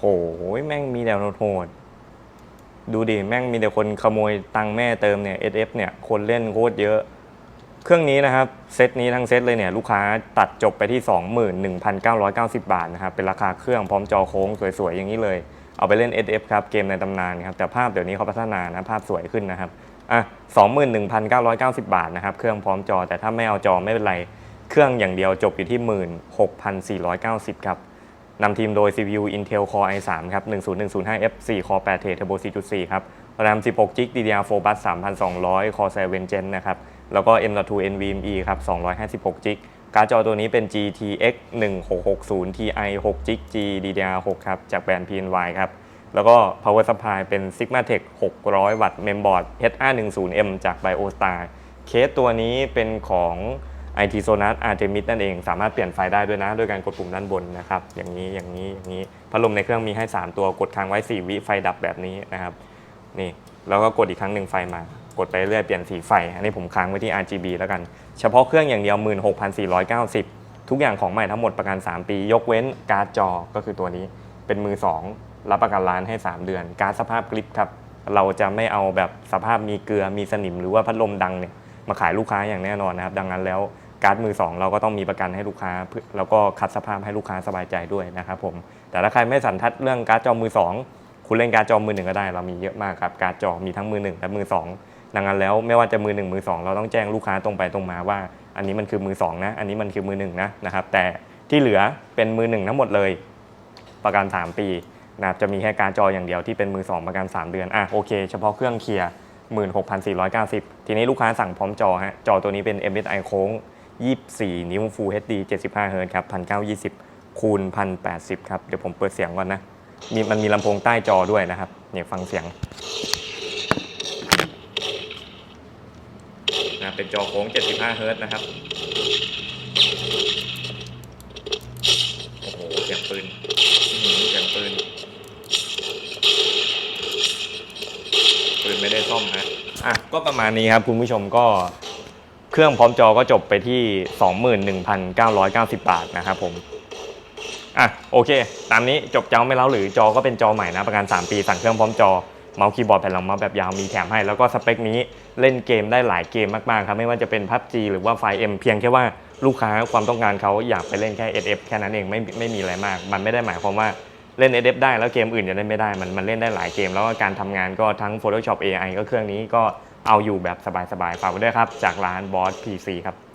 โหแม่งมีแต่โหดดูดิแม่งมีแต่คนขโมยตังแม่เติมเนี่ย SF เนี่ยคนเล่นโคตรเยอะ เครื่องนี้นะครับเซตนี้ทั้งเซตเลยเนี่ยลูกค้าตัดจบไปที่ 21,990 บาทนะครับเป็นราคาเครื่องพร้อมจอโค้งสวยๆ อย่างนี้เลย เอาไปเล่น SF ครับเกมในตำนานครับแต่ภาพเดี๋ยวนี้เขาพัฒนานะภาพสวยขึ้นนะครับอะ21,990 บาทนะครับเครื่องพร้อมจอแต่ถ้าไม่เอาจอไม่เป็นไร เครื่องอย่างเดียวจบอยู่ที่ 16,490 ครับ นำทีมโดย CPU Intel Core i3 ครับ 10105F 4 Core 8 t Turbo 4.4 ครับ RAM 16 GB DDR4 Bus 3200 Core 7 Gen นะครับ แล้วก็ M.2 NVMe ครับ 256 GB การ์ดจอตัวนี้เป็น GTX 1660 Ti 6 GB GDDR6 ครับ จากแบรนด์ PNY ครับ แล้วก็ Power Supply เป็น Sigmatech 600 วัตต์ Memboard HR10M จาก BioStar เคสตัวนี้เป็นของ IT Sonar Artemis นั่นเองสามารถเปลี่ยนไฟได้ด้วยนะ ด้วยการกดปุ่มด้านบนนะครับอย่างนี้อย่างนี้อย่างนี้พัดลมในเครื่องมีให้ 3 ตัวกดค้างไว้ 4 วิไฟดับแบบนี้นะครับนี่แล้วก็กดอีกครั้งหนึ่งไฟมา กดไปเรื่อยเปลี่ยนสีไฟ อันนี้ผมค้างไว้ที่ RGB แล้วกัน เฉพาะเครื่องอย่างเดียว 16,490 ทุกอย่างของใหม่ทั้งหมดประกัน 3 ปี ยกเว้นการ์ดจอก็คือตัวนี้เป็นมือ 2 รับประกันร้านให้ 3 เดือน การดสภาพกริปครับเราจะไม่เอาแบบสภาพมีเกลือมีสนิมหรือว่าพัดลมดังเนี่ยมาขายลูกค้าอย่างแน่นอนนะครับ ดังนั้นแล้ว การ์ดมือ 2 เราก็ต้องมีประกันให้ลูกค้าเพื่อแล้วก็คัดสภาพให้ลูกค้าสบายใจด้วยนะครับผมแต่ถ้าใครไม่สันทัดเรื่องการ์ดจอมือ 2 คุณเล่นการ์ดจอมือหนึ่งก็ได้ เรามีเยอะมากครับการ์ดจอมีทั้งมือหนึ่งและมือ 2 ดังนั้นแล้วไม่ว่าจะมือหนึ่งมือ 2 เราต้องแจ้งลูกค้าตรงไปตรงมาว่า อันนี้มันคือมือ 2 นะ อันนี้มันคือมือหนึ่งนะนะครับแต่ที่เหลือเป็นมือหนึ่งทั้งหมดเลย ประกัน 3 ปีนะครับจะมีแค่การ์ดจออย่างเดียวที่เป็นมือ 2 ประกัน 3 เดือนอะโอเคเฉพาะเครื่องเคลียร์16,490 ทีนี้ลูกค้าสั่งพร้อมจอฮะ จอตัวนี้เป็น MSI โค้ง 24 นิ้ว Full HD 75 Hz ครับ1920คูณ1080 ครับ เดี๋ยวผมเปิดเสียงก่อนนะมีมันมีลำโพงใต้จอด้วยนะครับ เนี่ยฟังเสียงนะเป็นจอโค้ง 75 Hz นะครับ โอ้โหเสียงปืนเสียงปืน ปืนไม่ได้ซ่อมฮะอะ ก็ประมาณนี้ครับคุณผู้ชมก็ เครื่องพร้อมจอก็จบไปที่ 21,990 บาทนะครับผมอะโอเค ตามนี้จบเจ้าไม่เล้าหรือจอก็เป็นจอใหม่นะประกัน 3 ปี สั่งเครื่องพร้อมจอเมาส์คีย์บอร์ดแผ่นรองเมาส์แบบยาวมีแถมให้ แล้วก็สเปคนี้เล่นเกมได้หลายเกมมากๆครับไม่ว่าจะเป็น PUBG หรือว่า 5M เพียงแค่ว่าลูกค้าความต้องการเขาอยากไปเล่นแค่ SF แค่นั้นเองไม่ไม่มีอะไรมาก มันไม่ได้หมายความว่าเล่น SF ได้แล้วเกมอื่นจะเล่นไม่ได้มันมันเล่นได้หลายเกม แล้วก็การทำงานก็ทั้ง Photoshop AI ก็เครื่องนี้ก็ เอาอยู่แบบสบายๆฝากไว้ด้วยครับ จากร้านบอส PC ครับ